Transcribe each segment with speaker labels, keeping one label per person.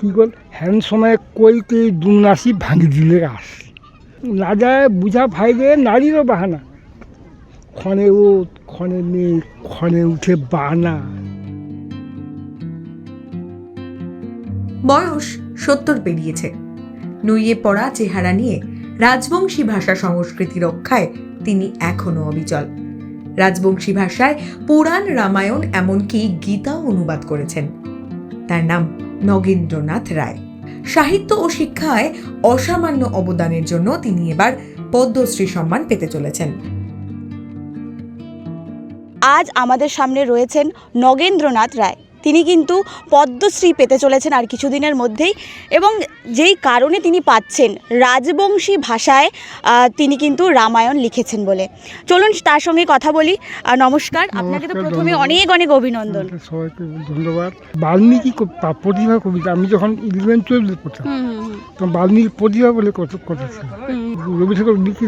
Speaker 1: কি সময় ভাঙি দিলে বাহানা। ক্ষণে ক্ষণে নেই ক্ষণে উঠে বানা
Speaker 2: বয়স সত্তর পেরিয়েছে। নুইয়ে পড়া চেহারা নিয়ে রাজবংশী ভাষা সংস্কৃতি রক্ষায় তিনি এখনও অবিচল। রাজবংশী ভাষায় পুরাণ, রামায়ণ, এমনকি গীতা অনুবাদ করেছেন। তার নাম নগেন্দ্রনাথ রায়। সাহিত্য ও শিক্ষায় অসামান্য অবদানের জন্য তিনি এবার পদ্মশ্রী সম্মান পেতে চলেছেন।
Speaker 3: আজ আমাদের সামনে রয়েছেন নগেন্দ্রনাথ রায়। তিনি কিন্তু পদ্মশ্রী পেতে চলেছেন আর কিছুদিনের মধ্যেই। এবং যেই কারণে তিনি পাচ্ছেন রাজবংশী ভাষায় তিনি কিন্তু রামায়ণ লিখেছেন বলে। চলুন তার সঙ্গে কথা বলি। আর নমস্কার। আপনাকে তো প্রথমে অনেক অনেক অভিনন্দন।
Speaker 1: সবাইকে ধন্যবাদ। বাল্মীকি প্রতিভা কবিতা আমি যখন ইলেভেন টুয়েলভে পড়তাম তখন বাল্মীকি প্রতিভা বলে কথা কথা ছিল। লিখে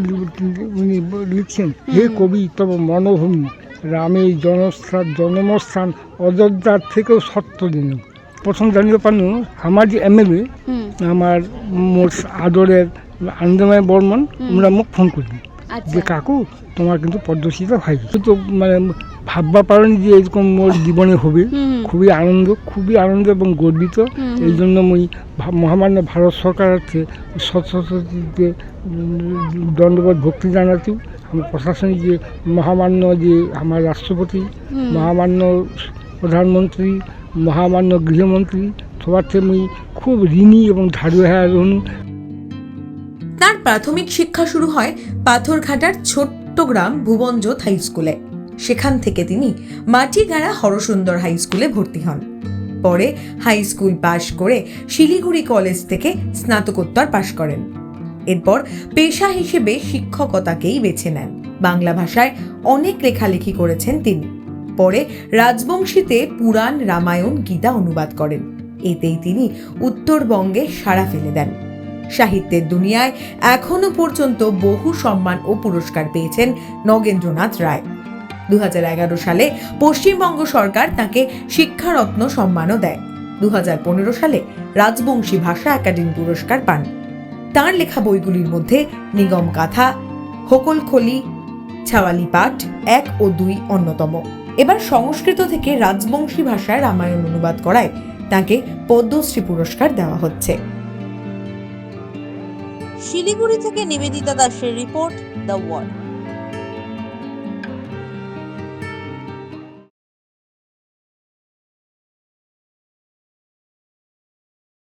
Speaker 1: উনি লিখছেন হে কবি তব মনোভূমি। রামের জনস্থান জন্মস্থান অযোধ্যার থেকেও সত্য দিন প্রথম জানিয়ে পানু আমার যে এমএলএ আমার মোর আদরের আনন্দময় বর্মন আমরা মুখ ফোন করি।
Speaker 3: আচ্ছা।
Speaker 1: যে কাকু তোমার কিন্তু পদ্মশ্রীটা ভাই। তো মানে ভাববা পারেন যে এরকম মোর জীবনে হবে। খুবই আনন্দ খুবই আনন্দ এবং গর্বিত। এই জন্য মুই মহামান্য ভারত সরকারকে সরস্বতীতে দণ্ডবোধ ভক্তি জানাচ্ছি। প্রশাসনিক যে মহামান্য যে আমার রাষ্ট্রপতি মহামান্য প্রধানমন্ত্রী মহামান্য গৃহমন্ত্রী সবার থেকে মুই খুব ঋণী এবং ধারু হ্যাঁ
Speaker 2: তার প্রাথমিক শিক্ষা শুরু হয় পাথরঘাটার ছোট্ট গ্রাম ভুবনজোত হাই স্কুলে। সেখান থেকে তিনি মাটিগাড়া হরসুন্দর হাই স্কুলে ভর্তি হন। পরে হাই স্কুল পাশ করে শিলিগুড়ি কলেজ থেকে স্নাতকোত্তর পাশ করেন। এরপর পেশা হিসেবে শিক্ষকতাকেই বেছে নেন। বাংলা ভাষায় অনেক লেখালেখি করেছেন তিনি। পরে রাজবংশীতে পুরাণ, রামায়ণ, গীতা অনুবাদ করেন। এতেই তিনি উত্তরবঙ্গে সাড়া ফেলে দেন। সাহিত্যের দুনিয়ায় এখনও পর্যন্ত বহু সম্মান ও পুরস্কার পেয়েছেন নগেন্দ্রনাথ রায়। দু হাজার এগারো সালে পশ্চিমবঙ্গ সরকার তাকে শিক্ষারত্ন সম্মানও দেয়। দু হাজার পনেরো সালে রাজবংশী ভাষা একাডেমি পুরস্কার পান। তার লেখা বইগুলির মধ্যে নিগম কাথা হোকলখলি ছাওয়ালি পাঠ এক ও দুই অন্যতম। এবার সংস্কৃত থেকে রাজবংশী ভাষায় রামায়ণ অনুবাদ করায় তাকে পদ্মশ্রী পুরস্কার দেওয়া হচ্ছে।
Speaker 4: শিলিগুড়ি থেকে নিবেদিতা দাসের রিপোর্ট দ্য ওয়ার্ল্ড।